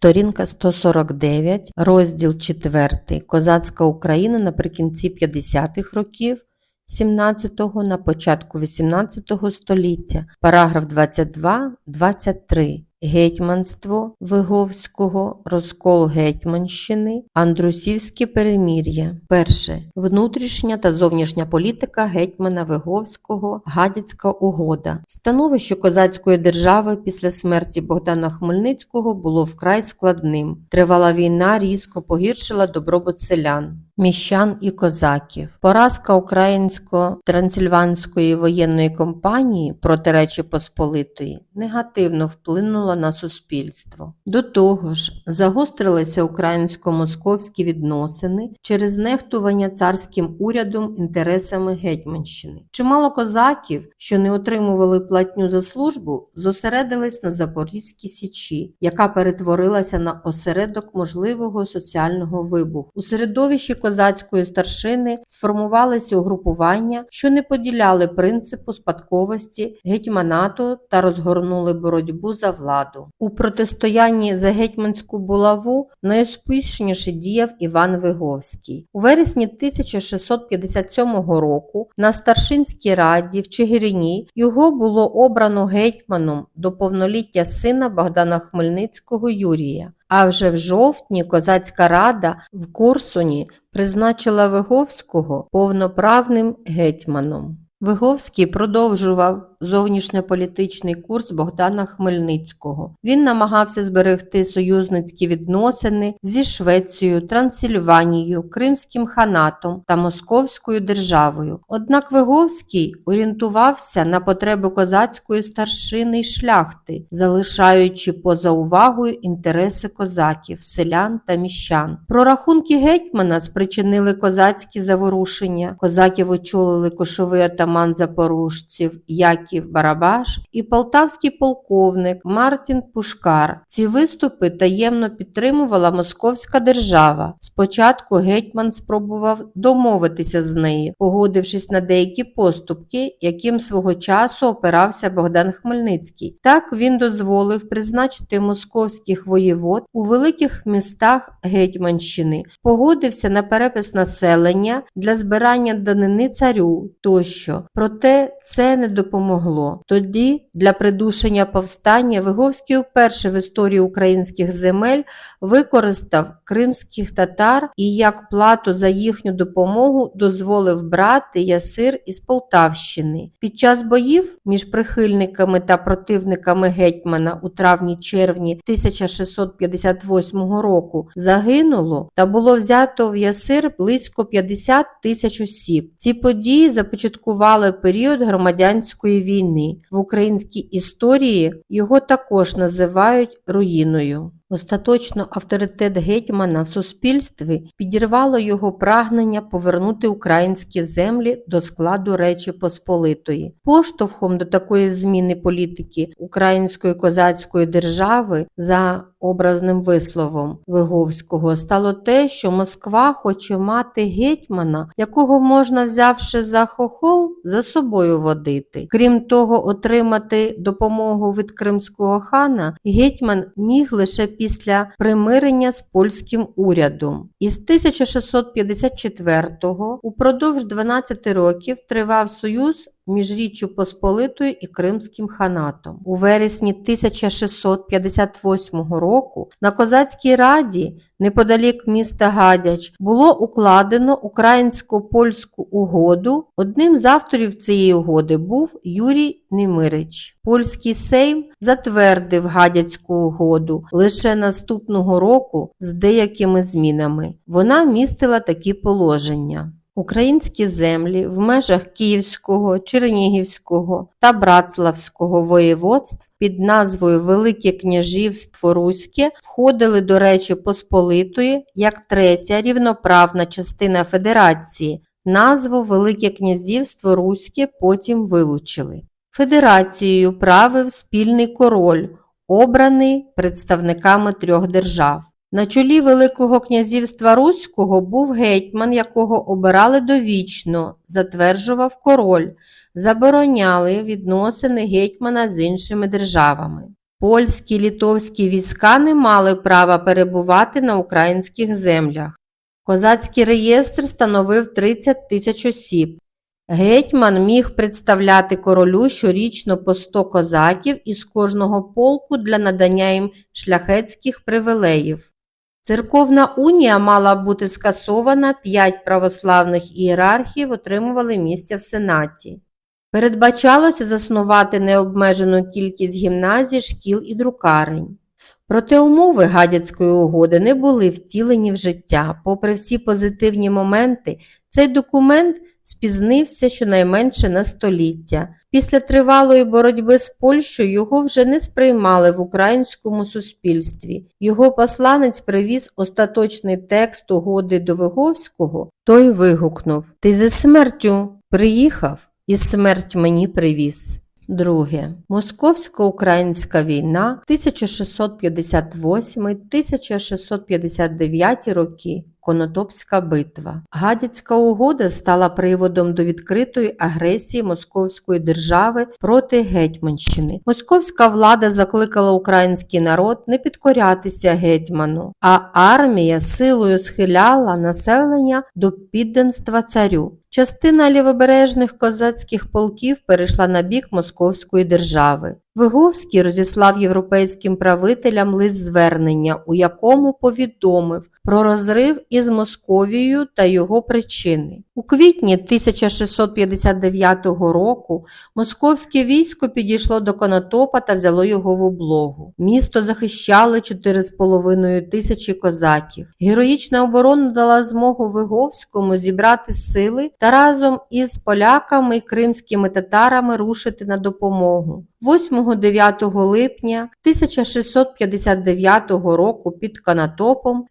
Сторінка 149, розділ 4. Козацька Україна наприкінці 50-х років 17-го на початку 18-го століття. Параграф 22-23. Гетьманство Виговського, розкол Гетьманщини, Андрусівське перемір'я. Перше. Внутрішня та зовнішня політика гетьмана Виговського, Гадяцька угода. Становище козацької держави після смерті Богдана Хмельницького було вкрай складним. Тривала війна різко погіршила добробут селян. Міщан і козаків. Поразка українсько-трансильванської воєнної кампанії проти Речі Посполитої негативно вплинула на суспільство. До того ж, загострилися українсько-московські відносини через нехтування царським урядом інтересами Гетьманщини. Чимало козаків, що не отримували платню за службу, зосередились на Запорізькій січі, яка перетворилася на осередок можливого соціального вибуху. У середовищі козацької старшини сформувалися угрупування, що не поділяли принципу спадковості гетьманату та розгорнули боротьбу за владу. У протистоянні за гетьманську булаву найуспішніше діяв Іван Виговський. У вересні 1657 року на старшинській раді в Чигирині його було обрано гетьманом до повноліття сина Богдана Хмельницького Юрія. А вже в жовтні козацька рада в Корсуні призначила Виговського повноправним гетьманом. Виговський продовжував зовнішньополітичний курс Богдана Хмельницького. Він намагався зберегти союзницькі відносини зі Швецією, Трансильванією, Кримським ханатом та Московською державою. Однак Виговський орієнтувався на потреби козацької старшини й шляхти, залишаючи поза увагою інтереси козаків, селян та міщан. Прорахунки гетьмана спричинили козацькі заворушення. Козаків очолили кошовий атаман запорожців Яків Яків Барабаш і полтавський полковник Мартін Пушкар. Ці виступи таємно підтримувала Московська держава. Спочатку гетьман спробував домовитися з нею, погодившись на деякі поступки, яким свого часу опирався Богдан Хмельницький. Так він дозволив призначити московських воєвод у великих містах Гетьманщини, погодився на перепис населення для збирання данини царю тощо. Проте це не допомогло допомогло. Тоді для придушення повстання Виговський вперше в історії українських земель використав кримських татар і як плату за їхню допомогу дозволив брати ясир із Полтавщини. Під час боїв між прихильниками та противниками гетьмана у травні-червні 1658 року загинуло та було взято в ясир близько 50 тисяч осіб. Ці події започаткували період громадянської війни. В українській історії його також називають руїною. Остаточно авторитет гетьмана в суспільстві підірвало його прагнення повернути українські землі до складу Речі Посполитої. Поштовхом до такої зміни політики української козацької держави за образним висловом Виговського стало те, що Москва хоче мати гетьмана, якого можна, взявши за хохол, за собою водити. Крім того, отримати допомогу від кримського хана гетьман міг лише після примирення з польським урядом. Із 1654-го упродовж 12 років тривав союз між Річчю Посполитою і Кримським ханатом. У вересні 1658 року на Козацькій раді, неподалік міста Гадяч, було укладено українсько-польську угоду. Одним з авторів цієї угоди був Юрій Немирич. Польський сейм затвердив гадяцьку угоду лише наступного року з деякими змінами. Вона містила такі положення. Українські землі в межах Київського, Чернігівського та Братславського воєводств під назвою Велике княжівство Руське входили до Речі Посполитої як третя рівноправна частина Федерації. Назву Велике князівство Руське потім вилучили. Федерацією правив спільний король, обраний представниками трьох держав. На чолі Великого князівства Руського був гетьман, якого обирали довічно, затверджував король, забороняли відносини гетьмана з іншими державами. польські, літовські війська не мали права перебувати на українських землях. Козацький реєстр становив 30 тисяч осіб. Гетьман міг представляти королю щорічно по 100 козаків із кожного полку для надання їм шляхетських привілеїв. Церковна унія мала бути скасована, п'ять православних ієрархів отримували місця в Сенаті. Передбачалося заснувати необмежену кількість гімназій, шкіл і друкарень. Проте умови Гадяцької угоди не були втілені в життя. Попри всі позитивні моменти, цей документ спізнився щонайменше на століття. Після тривалої боротьби з Польщею його вже не сприймали в українському суспільстві. Його посланець привіз остаточний текст угоди до Виговського, той вигукнув Ти за смертю приїхав і смерть мені привіз. Друге. Московсько-українська війна 1658-1659 роки. Конотопська битва. Гадяцька угода стала приводом до відкритої агресії Московської держави проти Гетьманщини. Московська влада закликала український народ не підкорятися гетьману, а армія силою схиляла населення до підданства царю. Частина лівобережних козацьких полків перейшла на бік Московської держави. Виговський розіслав європейським правителям лист звернення, у якому повідомив про розрив із Московією та його причини. У квітні 1659 року московське військо підійшло до Конотопа та взяло його в облогу. Місто захищали 4,5 тисячі козаків. Героїчна оборона дала змогу Виговському зібрати сили та разом із поляками і кримськими татарами рушити на допомогу. 8-9 липня 1659 року під Канатопом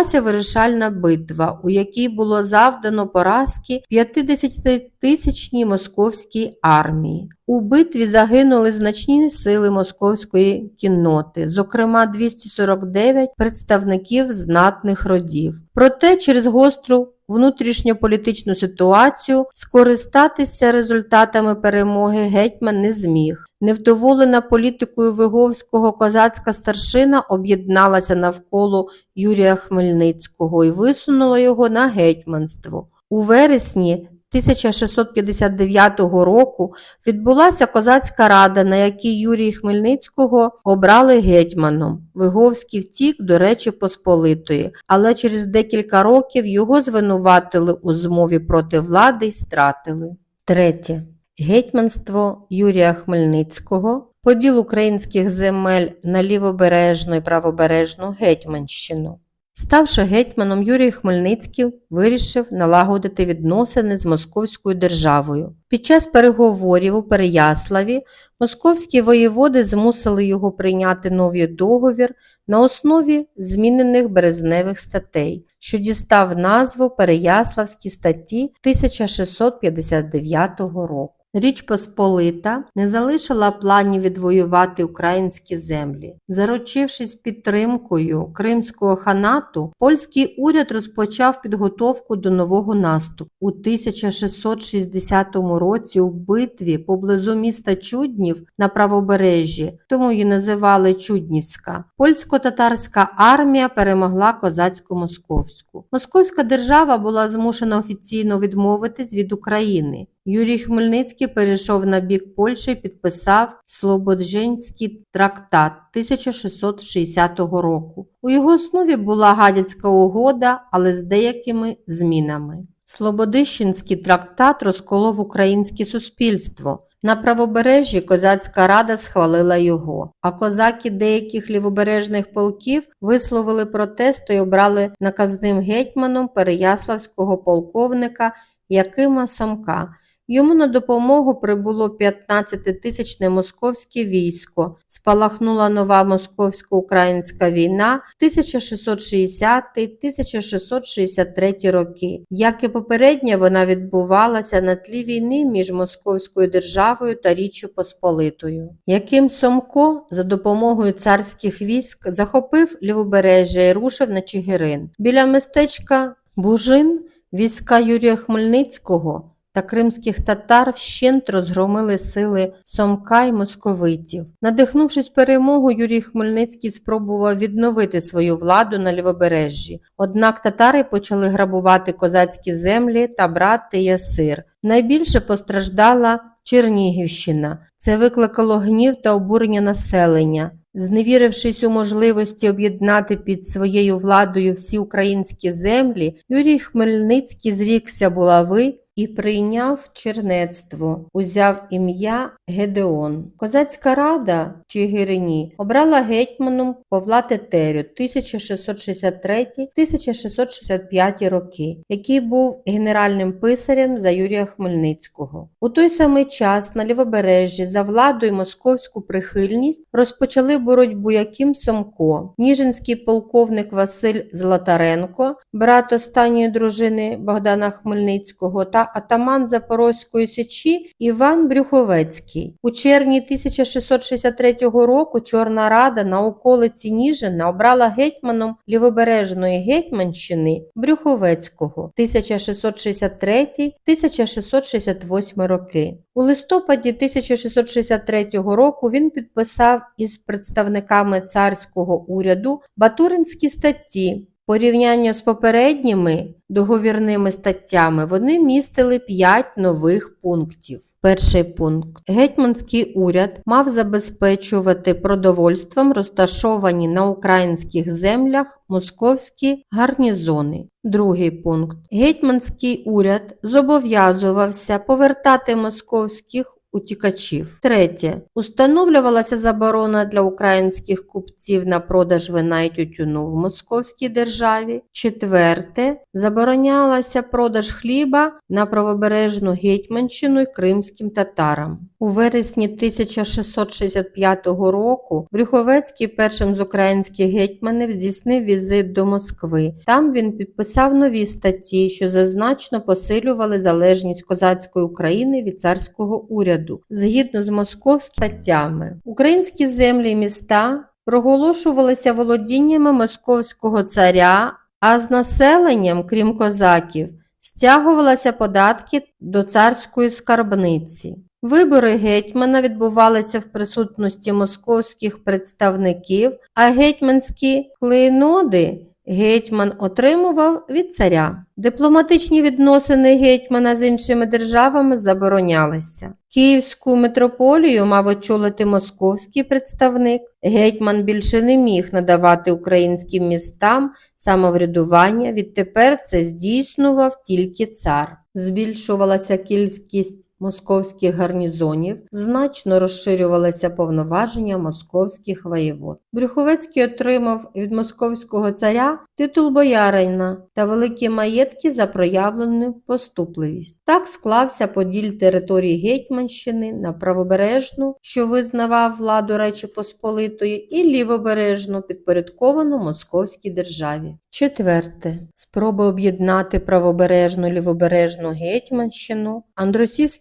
відбулася вирішальна битва, у якій було завдано поразки 50-тисячній московській армії. У битві загинули значні сили московської кінноти, зокрема 249 представників знатних родів. Проте через гостру внутрішньополітичну ситуацію скористатися результатами перемоги гетьман не зміг. Невдоволена політикою Виговського козацька старшина об'єдналася навколо Юрія Хмельницького і висунула його на гетьманство. У вересні 1659 року відбулася козацька рада, на якій Юрія Хмельницького обрали гетьманом. Виговський втік до Речі Посполитої, але через декілька років його звинуватили у змові проти влади й стратили. Третє. Гетьманство Юрія Хмельницького, поділ українських земель на лівобережну і правобережну Гетьманщину. Ставши гетьманом, Юрій Хмельницький вирішив налагодити відносини з Московською державою. Під час переговорів у Переяславі московські воєводи змусили його прийняти новий договір на основі змінених березневих статей, що дістав назву Переяславські статті 1659 року. Річ Посполита не залишила планів відвоювати українські землі. Заручившись підтримкою Кримського ханату, польський уряд розпочав підготовку до нового наступу. У 1660 році у битві поблизу міста Чуднів на правобережжі, тому її називали Чуднівська, польсько-татарська армія перемогла козацько-московську. Московська держава була змушена офіційно відмовитись від України. Юрій Хмельницький перейшов на бік Польщі і підписав Слободжинський трактат 1660 року. У його основі була Гадяцька угода, але з деякими змінами. Слободищенський трактат розколов українське суспільство. На правобережжі козацька рада схвалила його, а козаки деяких лівобережних полків висловили протест і обрали наказним гетьманом переяславського полковника Якима Самка. Йому на допомогу прибуло 15-тисячне московське військо. Спалахнула нова московсько-українська війна 1660-1663 роки. Як і попередня, вона відбувалася на тлі війни між Московською державою та Річчю Посполитою. Яким Сомко за допомогою царських військ захопив лівобережжя і рушив на Чигирин. Біля містечка Бужин війська Юрія Хмельницького та кримських татар вщент розгромили сили Сомка й московитів. Надихнувшись перемогою, Юрій Хмельницький спробував відновити свою владу на лівобережжі. Однак татари почали грабувати козацькі землі та брати ясир. Найбільше постраждала Чернігівщина. Це викликало гнів та обурення населення. Зневірившись у можливості об'єднати під своєю владою всі українські землі, Юрій Хмельницький зрікся булави і прийняв чернецтво, узяв ім'я Гедеон. Козацька рада Чигирині обрала гетьманом Павла Тетерю 1663-1665 роки, який був генеральним писарем за Юрія Хмельницького. У той самий час на лівобережжі за владу і московську прихильність розпочали боротьбу Яким Самко, Ніжинський полковник Василь Златаренко, брат останньої дружини Богдана Хмельницького та атаман Запорозької січі Іван Брюховецький. У червні 1663 року Чорна Рада на околиці Ніжина обрала гетьманом Лівобережної гетьманщини Брюховецького 1663-1668 роки. У листопаді 1663 року він підписав із представниками царського уряду Батуринські статті. Порівняння з попередніми договірними статтями вони містили п'ять нових пунктів. Перший пункт. Гетьманський уряд мав забезпечувати продовольством розташовані на українських землях московські гарнізони. Другий пункт. Гетьманський уряд зобов'язувався повертати московських утікачів. Третє. Установлювалася заборона для українських купців на продаж вина і тютюну в Московській державі. Четверте. Заборонялася продаж хліба на правобережну Гетьманщину й кримським татарам. У вересні 1665 року Брюховецький першим з українських гетьманів здійснив візит до Москви. Там він підписав нові статті, що зазначно посилювали залежність козацької України від царського уряду згідно з московськими статтями. Українські землі і міста проголошувалися володіннями московського царя, а з населенням, крім козаків, стягувалися податки до царської скарбниці. Вибори гетьмана відбувалися в присутності московських представників, а гетьманські клейноди гетьман отримував від царя. Дипломатичні відносини гетьмана з іншими державами заборонялися. Київську митрополію мав очолити московський представник. Гетьман більше не міг надавати українським містам самоврядування, відтепер це здійснював тільки цар. Збільшувалася кількість московських гарнізонів, значно розширювалися повноваження московських воєвод. Брюховецький отримав від московського царя титул боярина та великі маєтки за проявлену поступливість. Так склався поділь території Гетьманщини на правобережну, що визнавав владу Речі Посполитої, і лівобережну, підпорядковану московській державі. Четверте. Спроби об'єднати правобережну лівобережну Гетьманщину.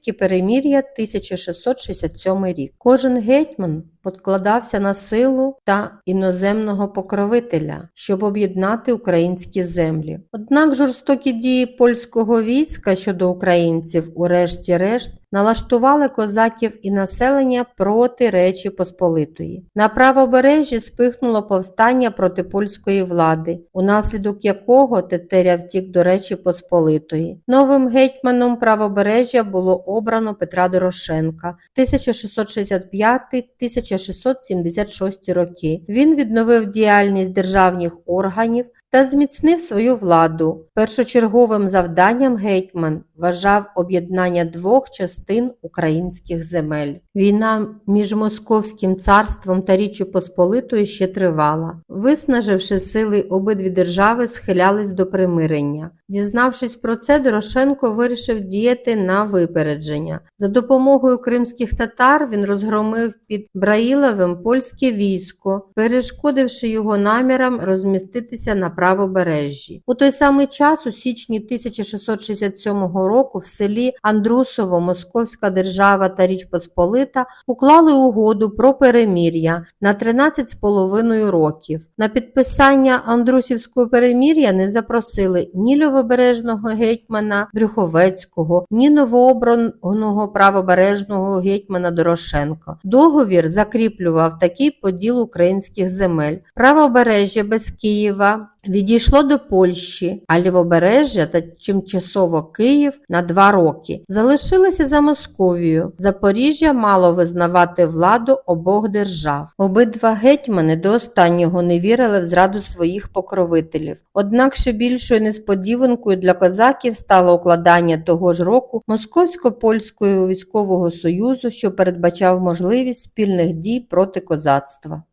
Андросівське перемір'я 1667 рік. Кожен гетьман подкладався на силу та іноземного покровителя, щоб об'єднати українські землі. Однак жорстокі дії польського війська щодо українців, урешті-решт, налаштували козаків і населення проти Речі Посполитої. На правобережжі спихнуло повстання проти польської влади, унаслідок якого Тетеря втік до Речі Посполитої. Новим гетьманом правобережжя було обрано Петра Дорошенка 1665-1676 роки. Він відновив діяльність державних органів та зміцнив свою владу. Першочерговим завданням гетьман вважав об'єднання двох частин українських земель. Війна між Московським царством та Річчю Посполитою ще тривала. Виснаживши сили, обидві держави схилялись до примирення. Дізнавшись про це, Дорошенко вирішив діяти на випередження. За допомогою кримських татар він розгромив під Браїловим польське військо, перешкодивши його намірам розміститися на правобережжі. У той самий час, у січні 1667 року, в селі Андрусово Московська держава та Річ Посполита уклали угоду про перемір'я на 13,5 років. На підписання Андрусівського перемір'я не запросили ні лівобережного гетьмана Брюховецького, ні новообраного правобережного гетьмана Дорошенко. Договір закріплював такий поділ українських земель. Правобережжя без Києва відійшло до Польщі, а лівобережжя та тимчасово Київ на два роки залишилися за Московією. Запоріжжя мало визнавати владу обох держав. Обидва гетьмани до останнього не вірили в зраду своїх покровителів. Однак ще більшою несподіванкою для козаків стало укладання того ж року Московсько-польського військового союзу, що передбачав можливість спільних дій проти козацтва.